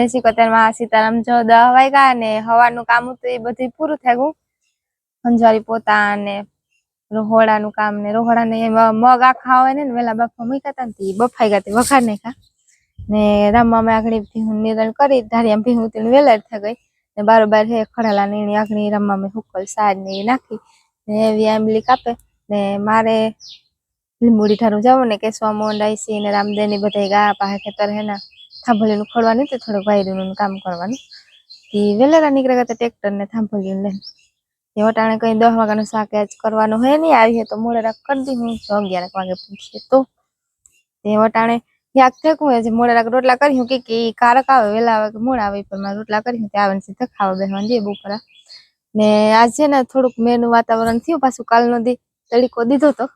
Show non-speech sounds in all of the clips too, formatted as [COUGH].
જય શ્રી કતારમાં સીતારામ જો દહ વાગ્યા ને હવાનું કામ હતું એ બધું પૂરું થઈ ગયું અંજારી પોતા ને રોહોડાનું કામ ને રોહોડાને મગ આખા હોય ને વેલા બાફા મૂક્યા હતા ને બફાઈ ગયા વખાર નાખ્યા. ને રમવામાં આગળ ભીહું નિરણ કરી ધારિયા ભીહું તેને વેલા જ થઈ ગઈ. ને બારોબાર હે ખડાલા નીણી આગળ રમવામાં હુકલ, સાજ ને એ નાખી. ને એવી આંબલી કાપે ને મારે લીંબુડી ઠારું જવું ને કેશવા મોંડ આઈસી ને રામદેવની બધા ગા પાસે ખેતર હે ના. થાંભલીનું ખોળવાની તે થોડુંક વાયરીનું કામ કરવાનું. તે વેલેરા નીકળ્યા હતા ટ્રેક્ટર ને થાંભલીનું લઈને. એ વટાણે કઈ દસ વાગ્યાનું શાક આજ કરવાનું હોય નહીં આવી તો મોડે રાખ કરી દી. હું અગિયાર વાગે પૂછીએ તો. તે વટાણે યાદ થેકું હજી મોડે રાખ રોટલા કરી હું કે એ કારક આવે, વેલા આવે કે મોડા આવે પણ મારે રોટલા કરી તે આવે ને સીધા ખાવા બેસવા દે બપોરા ને આજે ને થોડુંક મેનું વાતાવરણ થયું, પાછું કાલનો દી તડીકો દીધો તો.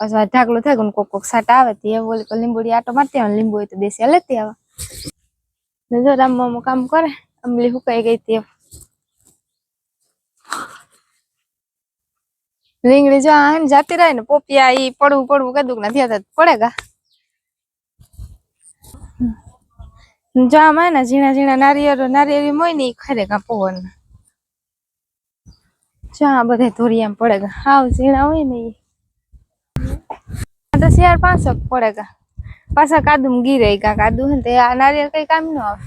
પછી ઢાકલું થાય કોક કોક સાટા આવે, તે એ બોલી કે લીંબુડી આટો મારતી આવે લીંબુ હોય તો દેશી લેતી આવે. ને જો રામમામું કામ કરે અમલી હુકાઈ ગઈ તે રીંગણી જો આમ જાતી રહે ને પોપિયા ઈ પડવું પડવું કદુક ના થયા તા પડે ગા જો આમ ને ઝીણા ઝીણા નારિયેળ નારિયેળી મોય ને ઈ ખરે ગા પવન જો આ બધા પડે ગા હાવ ઝીણા હોય ને ઈ તો શિયાળ પડે ગા પાછા કાદુમ ગીરે ગા કાદુ હે આ નારિયેળ કઈ કામ ન આવે.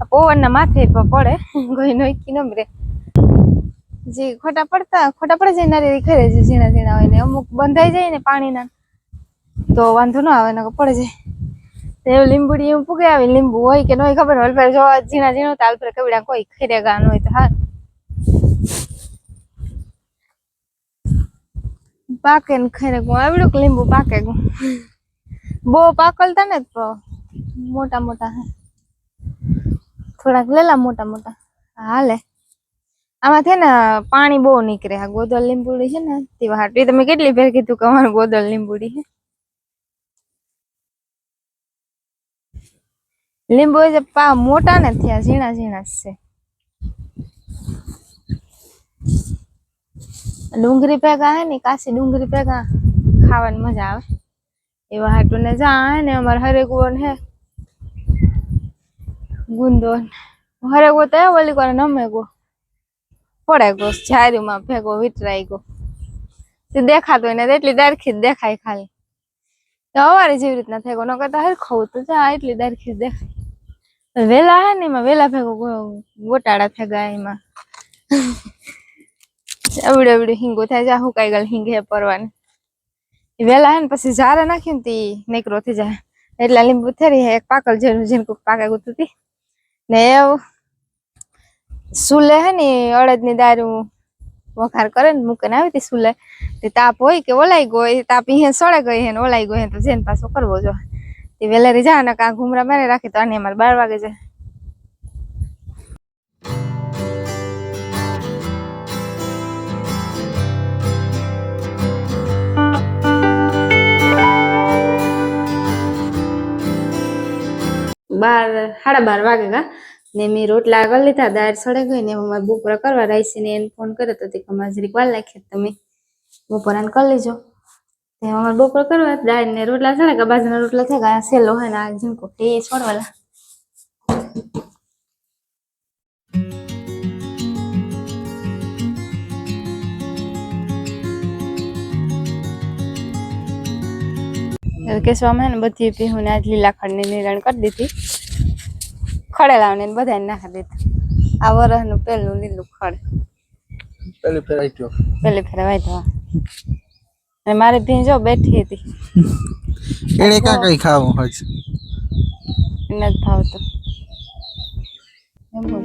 આ પવન ના માથે પડે. કોઈ નોકી ન રે જે ખોટા પડતા, ખોટા પડે જાય નારિયેળ ખરે છે, ઝીણા ઝીણા હોય ને અમુક બંધાઈ જાય ને પાણીના. તો વાંધો ન આવે ને પડે જાય એવું લીંબુડી એમ પૂગે આવે, લીંબુ હોય કે ન હોય ખબર હોય જો ઝીણા ઝીણો તાલ પર કવડા કોઈ ખરે ગા હોય તો હા પાકે ને ખરે ગું, આવડું કે લીંબુ પાકે ગયું બહુ પાકલતા ને તો મોટા મોટા હે. થોડાક લેલા મોટા મોટા. હાલે. આમાં છે ને પાણી બહુ નીકળે. આ ગોદલ લીંબુડી છે ને, તે હાટવી તમે કેટલી ફેર કીધું કે અમારું ગોદલ લીંબુડી છે? લીંબુ જે પા મોટા ને થયા, ઝીણા ઝીણા છે. ડુંગળી ભેગા હે ને, કાશી ડુંગળી ભેગા, ખાવાની મજા આવે. એવા હાટુ ને જા હે ને અમારે હરેકુઓ ને હે. ગુંદો ને હરેકુઓ તો ઓલી કરે નમે ગો પડે ગો, ઝારીમાં ભેગો વિતરાઈ ગો. તે દેખાતો ને એટલી દારખી જ દેખાય ખાલી. તો અવારે જેવી રીતના થઈ ગો ન તો હર ખાવું તો જા એટલી દારખી દેખાય. વેલા હે ને એમાં વેલા ભેગો ગોટાળા થઈ ગયા એમાં. [LAUGHS] અવડે અવડે હિંગો થાય, જા હુકાઈ ગયેલ હિંગે પરવાની. વેલા હે ને પછી ઝારે નાખ્યું ને તી નીકળો થઈ જાય. એટલે લીંબુ થેરી હે, એક પાકલ જેનું જેનું કોઈક પાકા ગુતું તી. ને સુલે હે ને અડદની દારૂ વઘાર કરે ને મૂકીને આવી હતી સુલે. તે તાપ હોય કે ઓલાઈ ગયો તાપ અહીંયા સળે ગઈ હે ને ઓલાઈ ગયો હે તો જેને પાછો કરવો જો. તે વેલેરી જા ને કાં ઘુમરા મારે રાખી તો આને અમારે બાર વાગે જાય. બાર, સાડા બાર વાગે ગા ને મેં રોટલા આગળ લીધા, દાળ સડે ગઈ ને એમાં મારે બપોરા કરવા રાઈસી ને એને ફોન કર્યો તો તે કે અમારે જરીક વાર લાગી તમે બપોરાને કરી લેજો. અમારે બપોર કરવા દાળ ને રોટલા સડે કે બાજુના રોટલા થાય ગયા સેલો હોય ને આ ઝીણકો તે છોડવાલા. કેશવામાં ને બધી પીહુને આજ લીલા ખડની નિરણ કરી દીધી. ખડેલાને બધા નાખી દીધું. આ વરસનું પેલું લીલું ખડ. પેલી ફેર આઈટ્યો પેલી ફેર વાંધવા અને મારી ભીંજો બેઠી હતી. એને કા કઈ ખાવું હજ જ ભાવતું. એમ બોલ.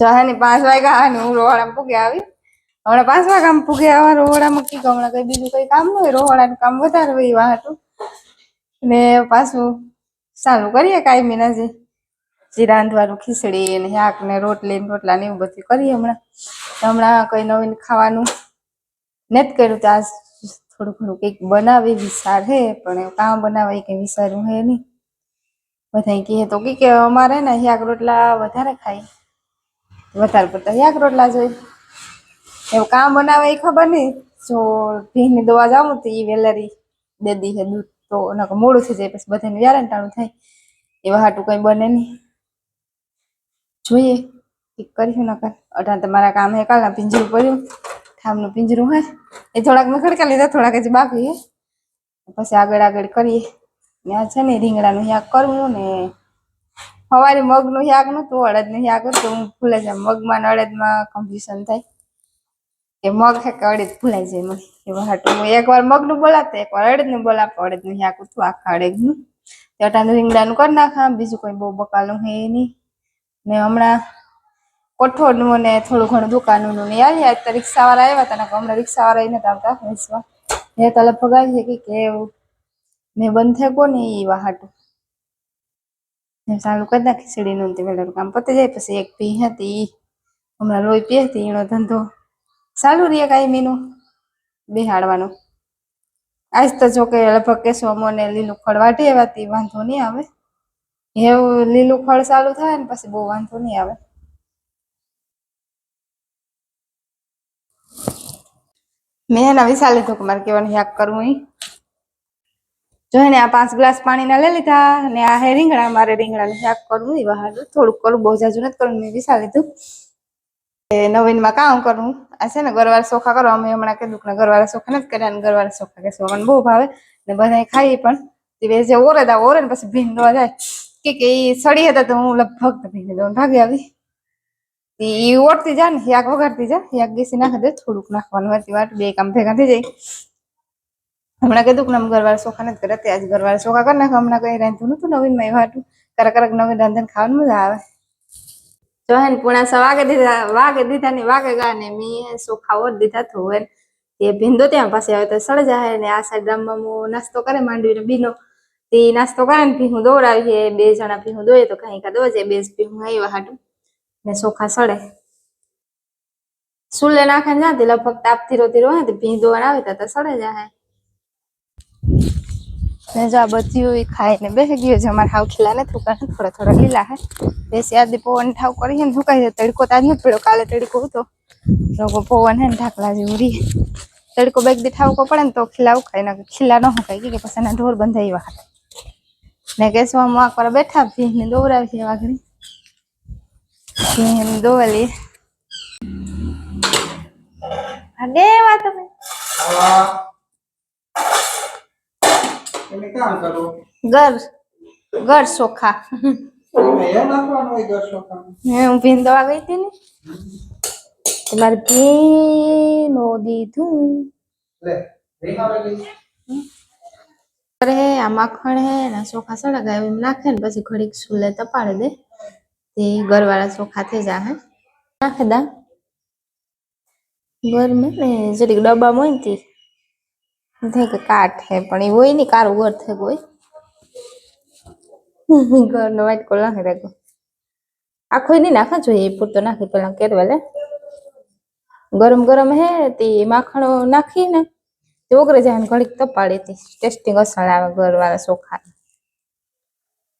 ચાની પાંચ વાગ્યા અને હું રોવાડામાં પૂગે આવી. હમણાં પાંચ વાગ્યામાં પૂગે આવા રોવાડામાં કી હમણાં કઈ બીજું કઈ કામ ન હોય રોવાડાનું કામ વધારે હોય એવા હતું ને પાછું ચાલુ કરીએ કાંઈ મહિના જે. રાંધવાનું ખીચડી ને શાક ને રોટલી ને રોટલા ને એવું બધું કરીએ હમણાં. હમણાં કઈ નવીન ખાવાનું નથી કર્યું તો આજ થોડું ઘણું કંઈક બનાવી વિચાર હે, પણ કામ બનાવે કંઈ વિચાર્યું હે નહીં. બધા કહે તો કી કે અમારે ને શાક રોટલા વધારે ખાય. વધારે પડતા યાક રોટલા જોઈ એવું કામ બનાવે એ ખબર નહીં. જો ભીની દવા જાઉં તો એ વેલેરી દે દી છે દૂધ. તો નકર મોડું થઈ જાય, પછી બધાને વ્યારંટાણું થાય. એવા હાટું કંઈ બને નહીં. જોઈએ ઠીક કરીશું નકર. અઢાર તમારા કામ હે કાલના પિંજરું પડ્યું. ઠામનું પિંજરું હે. એ થોડાક મેં ખડકા લીધા, થોડાક હજી બાકી પછી આગળ આગળ કરીએ. ત્યાં છે ને રીંગણાનું યાક કરવું ને સવારે મગનું શાક નતું અડદનું શાક હતું ભૂલે જાય મગમાં ને અડદમાં કમ્પિશન થાય. કે મગ છે કે અડદ ભૂલાઈ જાય મને. એવા હાટું હું એકવાર મગનું બોલાવતા, એકવાર અડદનું બોલાવતા, અડદનું શાક હતું, આખા અડદનું. તે અટાણું રીંગણાનું કરી નાખા બીજું કોઈ બહુ બકાલું હે નહીં. ને હમણાં કઠોળનું અને થોડું ઘણું દુકાનનું ને આવ્યા તો રિક્ષાવાળા આવ્યા હતા હમણાં હમણાં રિક્ષાવાળા એને આવતા. વેચવા એ તો લગભગ આવી છે કે એવું મેં બંધ થયો કોને ને એ વાહાટું? ને ચાલુ કરી નાખી ખીચડીનું કામ પતી જાય પછી એક પી હતી. હમણાં લોહી પી હતી, એનો ધંધો. ચાલુ રે કાંઈ મીનું બેહાડવાનું. આજ તો જો કે લગભગ કેશો અમોને લીલું ખડ વાટી આવ્યા વાંધો નહીં આવે. એવું લીલું ખડ ચાલુ થાય ને પછી બહુ વાંધો નહીં આવે. મેં એના વિચાર લીધું કે મારે કેવાનું યાદ કરવું જોઈને આ પાંચ ગ્લાસ પાણીના લઈ લીધા ને આ હે રીંગણા, મારે રીંગણાનું શાક કરવું એ બહાર. થોડુંક કરું, બહુ જાજુ નથી કરવું, મેં વિસા લીધું. નવીનમાં કામ કરવું આ છે ને ગરવાર ચોખા કરો અમે હમણાં કીધું કે ગરવાળા ચોખા નથી કર્યા ને ગરવાળા ચોખા કે સોવાનું બહુ ભાવે. ને બધા ખાઈએ પણ. તે જે ઓરે દા ઓરે ને પછી ભીન દવા જાય. કે કે એ સડી હતા તો હું લગભગ ભીને દવા ભાગી આવી. એ ઓટતી જા ને, યાક વગાડતી જા, યાક ગેસી નાખી દે, થોડુંક નાખવાનું હતી વાટ, બે કામ ભેગા થઈ જાય. હમણાં કીધું કે અમે ગરવાળા ચોખા નથી કર્યા ત્યાં જ ગરવાળા ચોખા કરી નાખો. હમણાં કઈ રાંધતું નતું નવીનમાં એ વાટું. કરક કરક નવીન રાંધણ ખાવાનું મજા આવે. જો હે ને પૂણા સ વાગે દીધા વાગે દીધા ને વાગે ગા ને મી ચોખા ઓર દીધા તો હોય. તે ભીંદો ત્યાં પાસે આવે તો સળ જાય ને આ સાઈડ ગામમાં હું નાસ્તો કરે માંડવીને બીનો તે નાસ્તો કરે ને ભીહું દોડાવીએ બે જણા ભીહું દોય તો કઈ કા દોજે બે ભીહું આવ્યા હાટું. ને ચોખા સળે. સુલે નાખે ને જાતી લગભગ તાપ રોતી ધીરો ભીંદો આવે તો સળે જાય ને જો આ બધું ખાઈને બેસી ગયો છે. અમારે હાવ ખીલા ને ઉકાળે થોડા થોડા લીલા હે. બેસી આદિ પવન ઠાવ કરી ને સુકાઈ જાય તડકો તાજ નથી પડ્યો. કાલે તડકો હતો. લોકો પવન હે ને ઢાકલા જેવું રી તડકો બેગ દી ઠાવકો પડે ને તો ખીલા ઉકાય ને ખીલા ન હુકાય કે પછી એના ઢોર બંધાઈ વાહ ને કેસવા માં પર બેઠા ભીહ ને દોરાવી છે વાઘરી. ભીહ ને દોવાલી. આગે વાત તમે? કામ કરો ઘર ઘર તમે ઘર ચોખામાં. હે હું ભીંદવા ગઈ હતી ને. તમારે ભીનો દીધું. રીંગણ આ માખણ હે ને ચોખા સળગાવે એમ નાખે ને પછી ઘડીક સુલે તપાડી દે. તે ઘરવાળા ચોખા થઈ જાય હે. નાખે દા. ને જરીક ડબ્બામાં હોય ને થાય કે કાટ હે પણ એ હોય નહીં કારું ગર થઈ હોય. ઘરનો કલર નાખી રાખો. આખો નહીં નાખવા જોઈએ પૂરતો નાખી પેલા કેરવા લે. ગરમ ગરમ હે, તે માખણ નાખીને તે ઓગરે જાય ઘડીક તપાડી હતી. ટેસ્ટિંગ અસર આવે ઘરવાળા ચોખા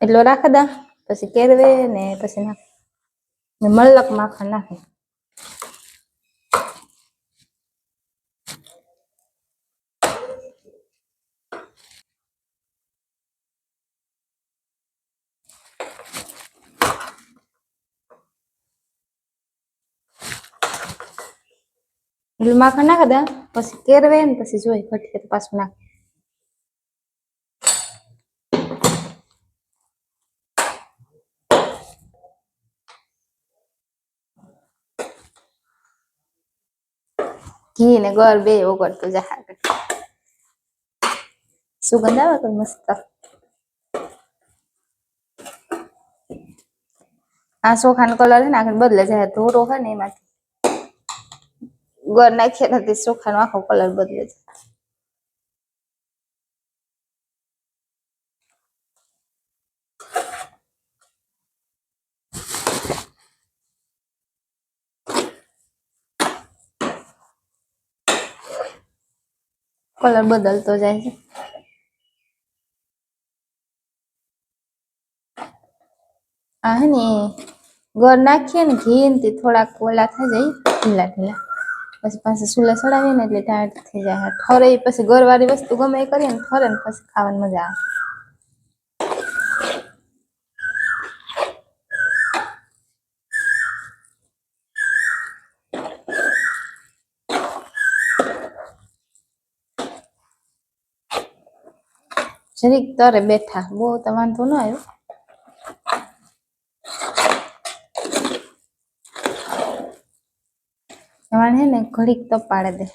એટલો રાખી દા, પછી કેરવે ને પછી નાખે. મલક માખણ નાખે. એટલું માખણ નાખે દા, પછી કેરવે ને પછી જોઈ ઘટકે તો પાછું નાખે. ઘી ને ગળ બે ઓગળતું જા સુગંધ આવે કોઈ મસ્ત? આ ચોખાનો કલર છે ને આગળ બદલે જાય, ધોરો હોય ને એમાંથી. ગોળ નાખીએ નથી નો આખો કલર બદલે છે. કલર બદલતો જાય છે. આ ને, ગોળ નાખીએ ને ઘી થોડાક ઓલા થઈ જાય ઢીલા ઢીલા પછી પાછી સુલે ચડાવીએ ને એટલે ટાઈટ થઈ જાય. ઠરે પછી પછી વાળી વસ્તુ ગમે એ કરીએ ને ઠરે ને પછી ખાવાની મજા આવે. જરીક તરે બેઠા, બહુ તો વાંધો ન આવ્યો. એમાં હે ને, ઘડીક તપાડે દે.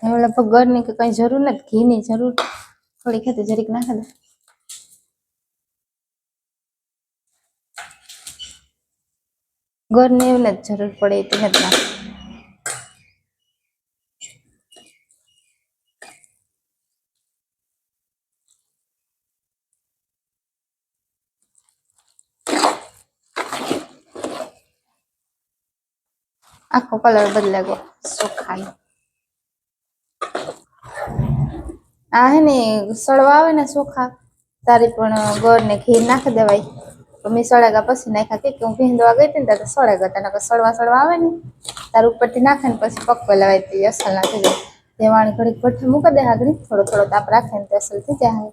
હવે લગભગ ગળની કે કઈ જરૂર નથી, ઘીની જરૂર. થોડીક હતી, જરીક નાખે દે. ગળની એવું નથી જરૂર પડે તો નથી નાખે આખો કલર બદલાઈ ગયો. ચોખાનો. આ હે ને, સળવા આવે ને ચોખા, તારી પણ ગોળ ને ઘી નાખી દેવાય. તો મેં સળેગા પછી નાખ્યા કે હું ભીંદવા ગઈ હતી ને ત્યારે સળગા તને સળવા સળવા આવે ને, તાર ઉપરથી નાખે ને પછી પકવા લેવાય તે અસલ ના થઈ જાય. દેવાણી ઘડીક ભઠ્ઠી મૂકી દે આગળ, થોડો થોડો તાપ રાખે ને તે અસલ થઈ જાય.